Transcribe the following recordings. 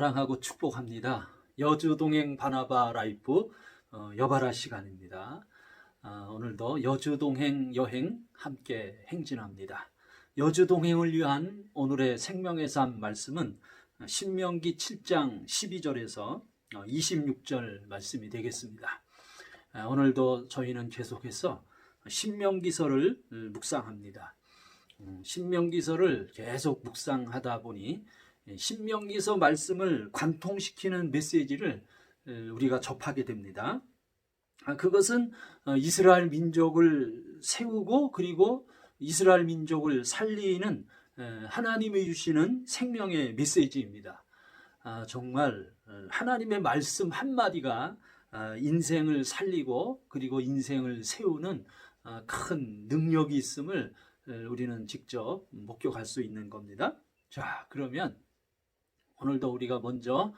사랑하고 축복합니다. 여주 동행 바나바 라이프 어, 여바라 시간입니다. 아, 오늘도 여주 동행 여행 함께 행진합니다. 여주 동행을 위한 오늘의 생명의 삶 말씀은 신명기 7장 12절에서 26절 말씀이 되겠습니다. 아, 오늘도 저희는 계속해서 신명기서를 묵상합니다. 음, 신명기서를 계속 묵상하다 보니 신명기서 말씀을 관통시키는 메시지를 우리가 접하게 됩니다. 아, 그것은 어, 이스라엘 민족을 세우고 그리고 이스라엘 민족을 살리는 하나님이 주시는 생명의 메시지입니다. 아, 정말 어, 하나님의 말씀 한마디가 아, 인생을 살리고 그리고 인생을 세우는 큰 능력이 있음을 우리는 직접 목격할 수 있는 겁니다. 자, 그러면 오늘도 우리가 먼저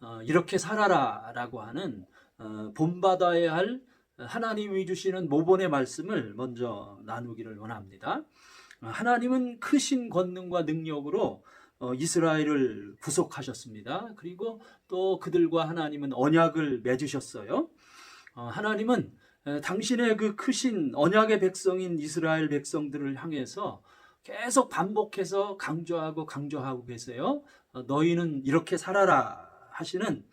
어, 이렇게 살아라라고 하는 어, 본받아야 할 하나님이 주시는 모본의 말씀을 먼저 나누기를 원합니다. 어, 하나님은 크신 권능과 능력으로 이스라엘을 구속하셨습니다. 그리고 또 그들과 하나님은 언약을 맺으셨어요. 하나님은 당신의 그 크신 언약의 백성인 이스라엘 백성들을 향해서 계속 반복해서 강조하고 강조하고 계세요. 너희는 이렇게 살아라 하시는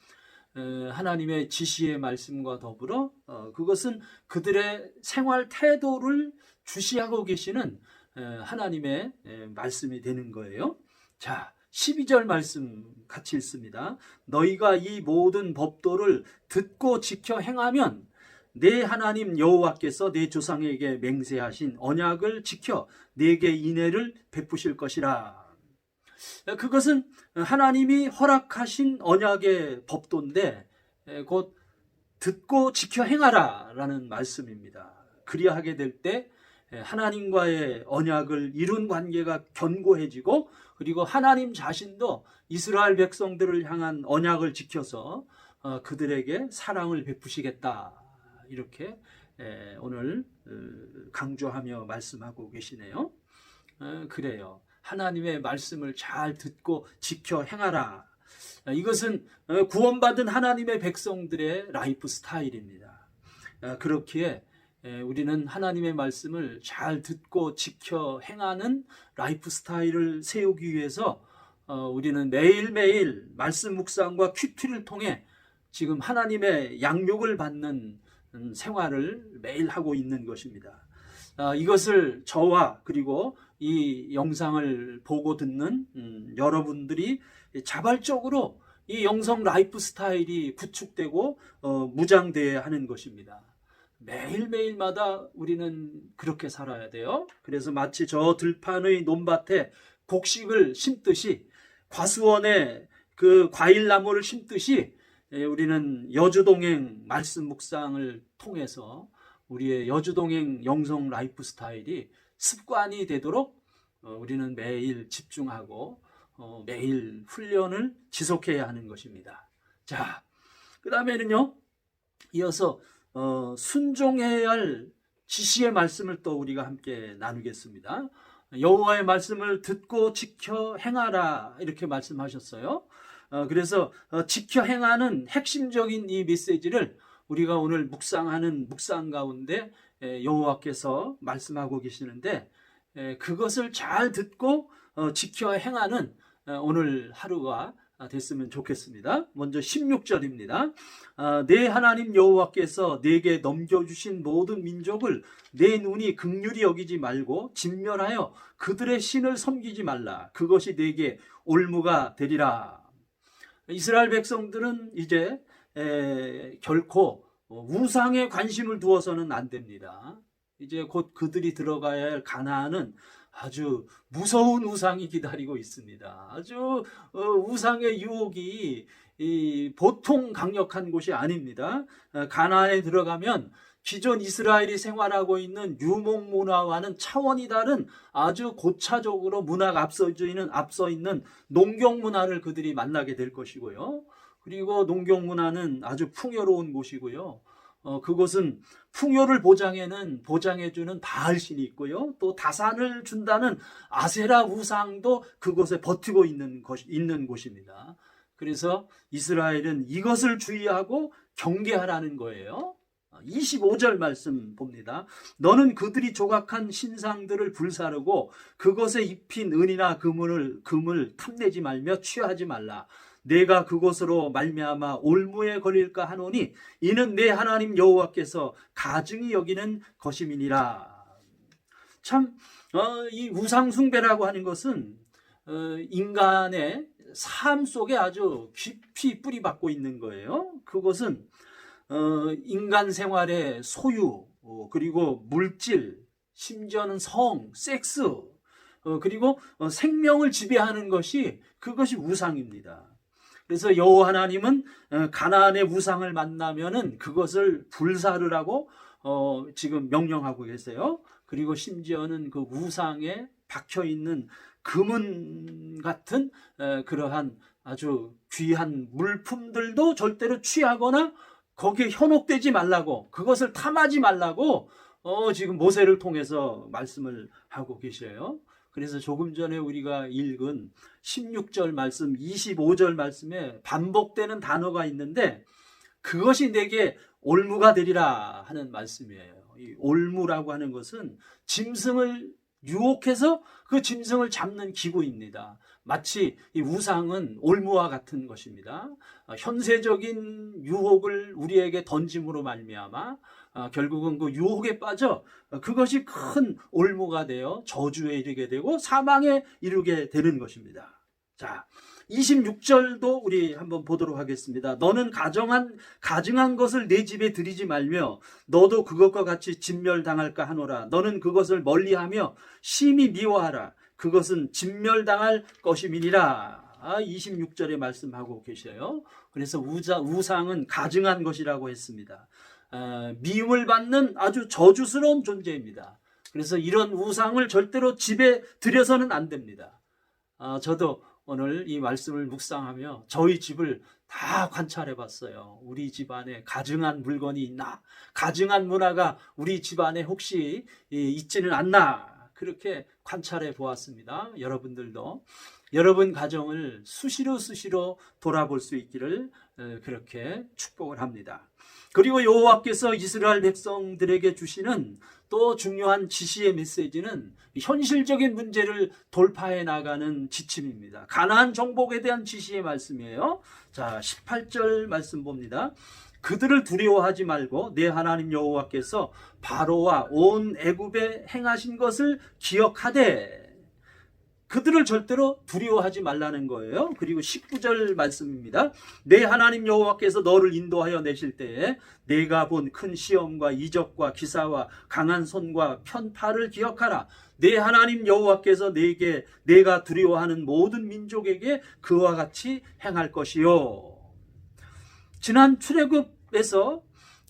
하나님의 지시의 말씀과 더불어 어, 그것은 그들의 생활 태도를 주시하고 계시는 하나님의 말씀이 되는 거예요. 자, 12절 말씀 같이 읽습니다. 너희가 이 모든 법도를 듣고 지켜 행하면 내 하나님 여호와께서 내 조상에게 맹세하신 언약을 지켜 내게 인애를 베푸실 것이라. 그것은 하나님이 허락하신 언약의 법도인데 곧 듣고 지켜 행하라라는 말씀입니다. 그리하게 될 때 하나님과의 언약을 이룬 관계가 견고해지고 그리고 하나님 자신도 이스라엘 백성들을 향한 언약을 지켜서 어, 그들에게 사랑을 베푸시겠다 이렇게 오늘 어, 강조하며 말씀하고 계시네요. 어, 그래요. 하나님의 말씀을 잘 듣고 지켜 행하라. 이것은 구원받은 하나님의 백성들의 라이프 스타일입니다. 그렇기에 우리는 하나님의 말씀을 잘 듣고 지켜 행하는 라이프 스타일을 세우기 위해서 어, 우리는 매일매일 말씀 묵상과 큐티를 통해 지금 하나님의 양육을 받는 음, 생활을 매일 하고 있는 것입니다. 아, 이것을 저와 그리고 이 영상을 보고 듣는 음, 여러분들이 자발적으로 이 영성 라이프 스타일이 구축되고 어, 무장돼야 하는 것입니다. 매일매일마다 우리는 그렇게 살아야 돼요. 그래서 마치 저 들판의 논밭에 곡식을 심듯이 과수원에 그 과일나무를 심듯이 예, 우리는 여주동행 말씀 묵상을 통해서 우리의 여주동행 영성 라이프 스타일이 습관이 되도록 어, 우리는 매일 집중하고 어, 매일 훈련을 지속해야 하는 것입니다. 자, 그 다음에는요, 이어서 어, 순종해야 할 지시의 말씀을 또 우리가 함께 나누겠습니다. 여호와의 말씀을 듣고 지켜 행하라 이렇게 말씀하셨어요. 그래서 지켜 행하는 핵심적인 이 메시지를 우리가 오늘 묵상하는 묵상 가운데 여호와께서 말씀하고 계시는데 그것을 잘 듣고 어, 지켜 행하는 오늘 하루가 됐으면 좋겠습니다. 먼저 16절입니다. 아, 내 하나님 여호와께서 내게 넘겨주신 모든 민족을 내 눈이 극률이 여기지 말고 진멸하여 그들의 신을 섬기지 말라. 그것이 내게 올무가 되리라. 이스라엘 백성들은 이제 에, 결코 우상에 관심을 두어서는 안 됩니다. 이제 곧 그들이 들어가야 할 가나안은 아주 무서운 우상이 기다리고 있습니다. 아주 어, 우상의 유혹이 보통 강력한 곳이 아닙니다. 어, 가나안에 들어가면 기존 이스라엘이 생활하고 있는 유목 문화와는 차원이 다른 아주 고차적으로 문화가 앞서 있는 앞서 있는 농경 문화를 그들이 만나게 될 것이고요. 그리고 농경 문화는 아주 풍요로운 곳이고요. 어, 그곳은 풍요를 보장해는 보장해주는 바알 신이 있고요. 또 다산을 준다는 아세라 우상도 그곳에 버티고 있는 곳 있는 곳입니다. 그래서 이스라엘은 이것을 주의하고 경계하라는 거예요. 25절 말씀 봅니다. 너는 그들이 조각한 신상들을 불사르고 그것에 입힌 은이나 금을 금을 탐내지 말며 취하지 말라. 내가 그곳으로 말미암아 올무에 걸릴까 하노니 이는 내 하나님 여호와께서 가증히 여기는 것임이니라. 참, 어, 이 우상 숭배라고 하는 것은 어, 인간의 삶 속에 아주 깊이 뿌리 박고 있는 거예요. 그것은 어, 인간 생활의 소유, 어, 그리고 물질, 심지어는 성, 섹스, 어, 그리고 어, 생명을 지배하는 것이 그것이 우상입니다. 그래서 여호와 하나님은 어, 가나안의 우상을 만나면은 그것을 불사르라고 어, 지금 명령하고 계세요. 그리고 심지어는 그 우상에 박혀 있는 금은 같은 에, 그러한 아주 귀한 물품들도 절대로 취하거나 거기에 현혹되지 말라고 그것을 탐하지 말라고 어, 지금 모세를 통해서 말씀을 하고 계셔요. 그래서 조금 전에 우리가 읽은 16절 말씀, 25절 말씀에 반복되는 단어가 있는데 그것이 내게 올무가 되리라 하는 말씀이에요. 이 올무라고 하는 것은 짐승을 유혹해서 그 짐승을 잡는 기구입니다. 마치 이 우상은 올무와 같은 것입니다. 어, 현세적인 유혹을 우리에게 던짐으로 말미암아 어, 결국은 그 유혹에 빠져 어, 그것이 큰 올무가 되어 저주에 이르게 되고 사망에 이르게 되는 것입니다. 자, 26절도 우리 한번 보도록 하겠습니다. 너는 가정한 가증한 것을 내 집에 들이지 말며 너도 그것과 같이 진멸당할까 하노라. 너는 그것을 멀리하며 심히 미워하라. 그것은 진멸당할 것임이니라. 아, 26절에 말씀하고 계셔요. 그래서 우자, 우상은 가증한 것이라고 했습니다. 아, 미움을 받는 아주 저주스러운 존재입니다. 그래서 이런 우상을 절대로 집에 들여서는 안 됩니다. 아, 저도 오늘 이 말씀을 묵상하며 저희 집을 다 관찰해 봤어요. 우리 집안에 가증한 물건이 있나? 가증한 문화가 우리 집안에 혹시 있지는 않나? 그렇게 관찰해 보았습니다. 여러분들도 여러분 가정을 수시로 수시로 돌아볼 수 있기를 어, 그렇게 축복을 합니다. 그리고 여호와께서 이스라엘 백성들에게 주시는 또 중요한 지시의 메시지는 현실적인 문제를 돌파해 나가는 지침입니다. 가나안 정복에 대한 지시의 말씀이에요. 자, 18절 말씀 봅니다. 그들을 두려워하지 말고 내 하나님 여호와께서 바로와 온 애굽에 행하신 것을 기억하되 그들을 절대로 두려워하지 말라는 거예요. 그리고 19절 말씀입니다. 내 하나님 여호와께서 너를 인도하여 내실 때에 내가 본 큰 시험과 이적과 기사와 강한 손과 편파를 기억하라. 내 하나님 여호와께서 내게 내가 두려워하는 모든 민족에게 그와 같이 행할 것이요. 지난 출애굽 에서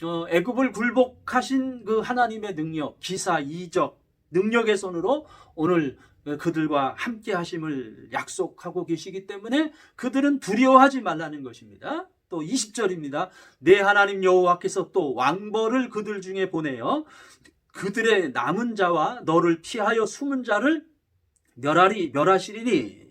어, 애굽을 굴복하신 그 하나님의 능력, 기사, 이적, 능력의 손으로 오늘 그들과 함께 하심을 약속하고 계시기 때문에 그들은 두려워하지 말라는 것입니다. 또 20절입니다. 내 하나님 여호와께서 또 왕벌을 그들 중에 보내어 그들의 남은 자와 너를 피하여 숨은 자를 멸하리 멸하시리니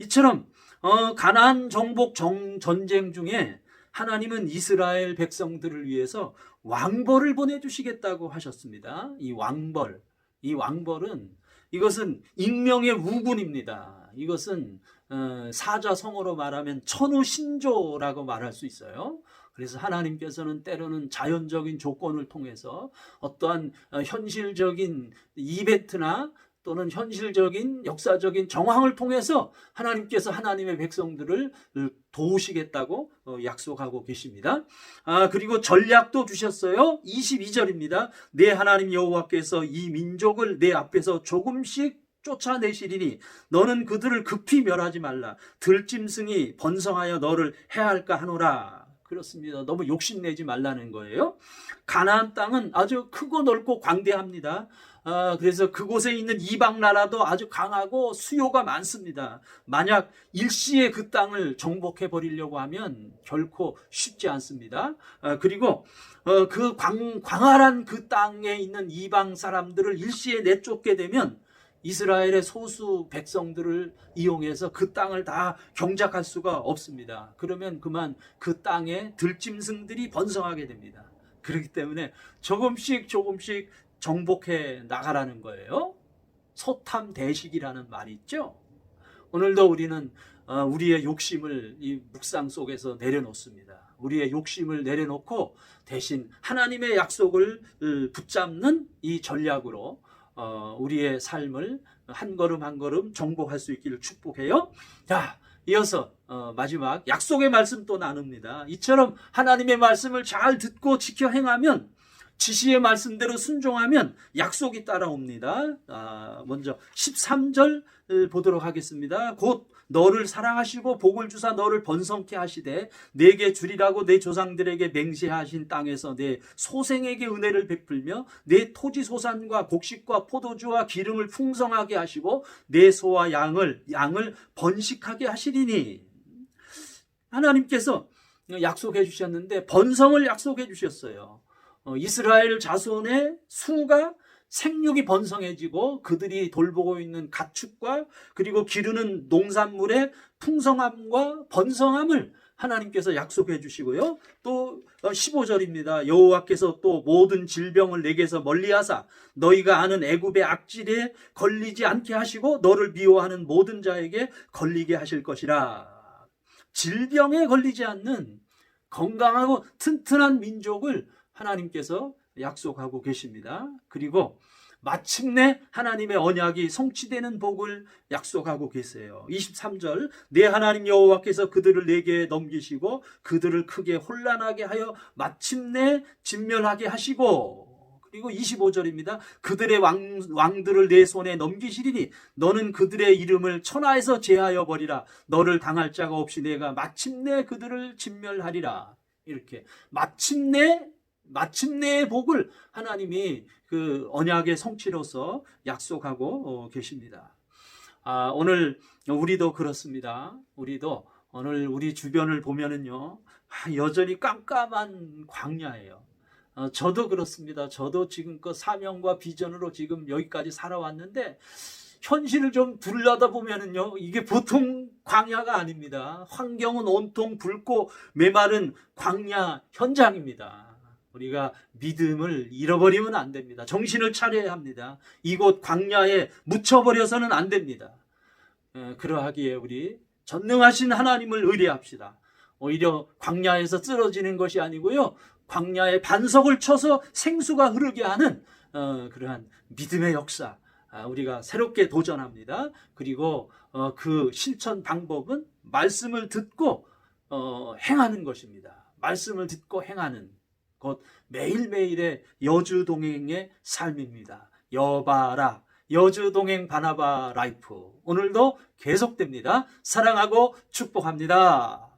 이처럼 어, 가나안 정복 정, 전쟁 중에 하나님은 이스라엘 백성들을 위해서 왕벌을 보내주시겠다고 하셨습니다. 이 왕벌, 이 왕벌은 이것은 익명의 우군입니다. 이것은 어, 사자성어로 말하면 천우신조라고 말할 수 있어요. 그래서 하나님께서는 때로는 자연적인 조건을 통해서 어떠한 어, 현실적인 이벤트나 또는 현실적인 역사적인 정황을 통해서 하나님께서 하나님의 백성들을 도우시겠다고 어, 약속하고 계십니다. 아, 그리고 전략도 주셨어요. 22절입니다. 내 하나님 여호와께서 이 민족을 내 앞에서 조금씩 쫓아내시리니 너는 그들을 급히 멸하지 말라. 들짐승이 번성하여 너를 해할까 하노라. 그렇습니다. 너무 욕심내지 말라는 거예요. 가나안 땅은 아주 크고 넓고 광대합니다. 아, 그래서 그곳에 있는 이방 나라도 아주 강하고 수요가 많습니다. 만약 일시에 그 땅을 정복해 버리려고 하면 결코 쉽지 않습니다. 아, 그리고 어, 그 광, 광활한 그 땅에 있는 이방 사람들을 일시에 내쫓게 되면 이스라엘의 소수 백성들을 이용해서 그 땅을 다 경작할 수가 없습니다. 그러면 그만 그 땅에 들짐승들이 번성하게 됩니다. 그렇기 때문에 조금씩 조금씩 정복해 나가라는 거예요. 소탐 대식이라는 말이 있죠. 오늘도 우리는 어, 우리의 욕심을 이 묵상 속에서 내려놓습니다. 우리의 욕심을 내려놓고 대신 하나님의 약속을 어, 붙잡는 이 전략으로 어, 우리의 삶을 한 걸음 한 걸음 정복할 수 있기를 축복해요. 자, 이어서 어, 마지막 약속의 말씀 또 나눕니다. 이처럼 하나님의 말씀을 잘 듣고 지켜 행하면 지시의 말씀대로 순종하면 약속이 따라옵니다. 아, 먼저 13절 보도록 하겠습니다. 곧 너를 사랑하시고 복을 주사 너를 번성케 하시되 내게 주리라고 내 조상들에게 맹세하신 땅에서 내 소생에게 은혜를 베풀며 내 토지 소산과 곡식과 포도주와 기름을 풍성하게 하시고 내 소와 양을 양을 번식하게 하시리니 하나님께서 약속해 주셨는데 번성을 약속해 주셨어요. 어, 이스라엘 자손의 수가 생육이 번성해지고 그들이 돌보고 있는 가축과 그리고 기르는 농산물의 풍성함과 번성함을 하나님께서 약속해 주시고요. 또 15절입니다. 여호와께서 또 모든 질병을 내게서 멀리하사 너희가 아는 애굽의 악질에 걸리지 않게 하시고 너를 미워하는 모든 자에게 걸리게 하실 것이라. 질병에 걸리지 않는 건강하고 튼튼한 민족을 하나님께서 약속하고 계십니다. 그리고 마침내 하나님의 언약이 성취되는 복을 약속하고 계세요. 23절 내 하나님 여호와께서 그들을 내게 넘기시고 그들을 크게 혼란하게 하여 마침내 진멸하게 하시고 그리고 25절입니다. 그들의 왕, 왕들을 내 손에 넘기시리니 너는 그들의 이름을 천하에서 제하여 버리라. 너를 당할 자가 없이 내가 마침내 그들을 진멸하리라. 이렇게 마침내 마침내의 복을 하나님이 그 언약의 성취로서 약속하고 어, 계십니다. 아, 오늘 우리도 그렇습니다. 우리도 오늘 우리 주변을 보면은요, 아, 여전히 깜깜한 광야예요. 어, 저도 그렇습니다. 저도 지금껏 사명과 비전으로 지금 여기까지 살아왔는데, 현실을 좀 둘러다 보면은요, 이게 보통 광야가 아닙니다. 환경은 온통 붉고 메마른 광야 현장입니다. 우리가 믿음을 잃어버리면 안 됩니다. 정신을 차려야 합니다. 이곳 광야에 묻혀버려서는 안 됩니다. 어, 그러하기에 우리 전능하신 하나님을 의뢰합시다. 오히려 광야에서 쓰러지는 것이 아니고요. 광야에 반석을 쳐서 생수가 흐르게 하는 어, 그러한 믿음의 역사 아, 우리가 새롭게 도전합니다. 그리고 어, 그 실천 방법은 말씀을 듣고 어, 행하는 것입니다. 말씀을 듣고 행하는 곧 매일매일의 여주동행의 삶입니다. 여바라 여주동행 바나바 라이프 오늘도 계속됩니다. 사랑하고 축복합니다.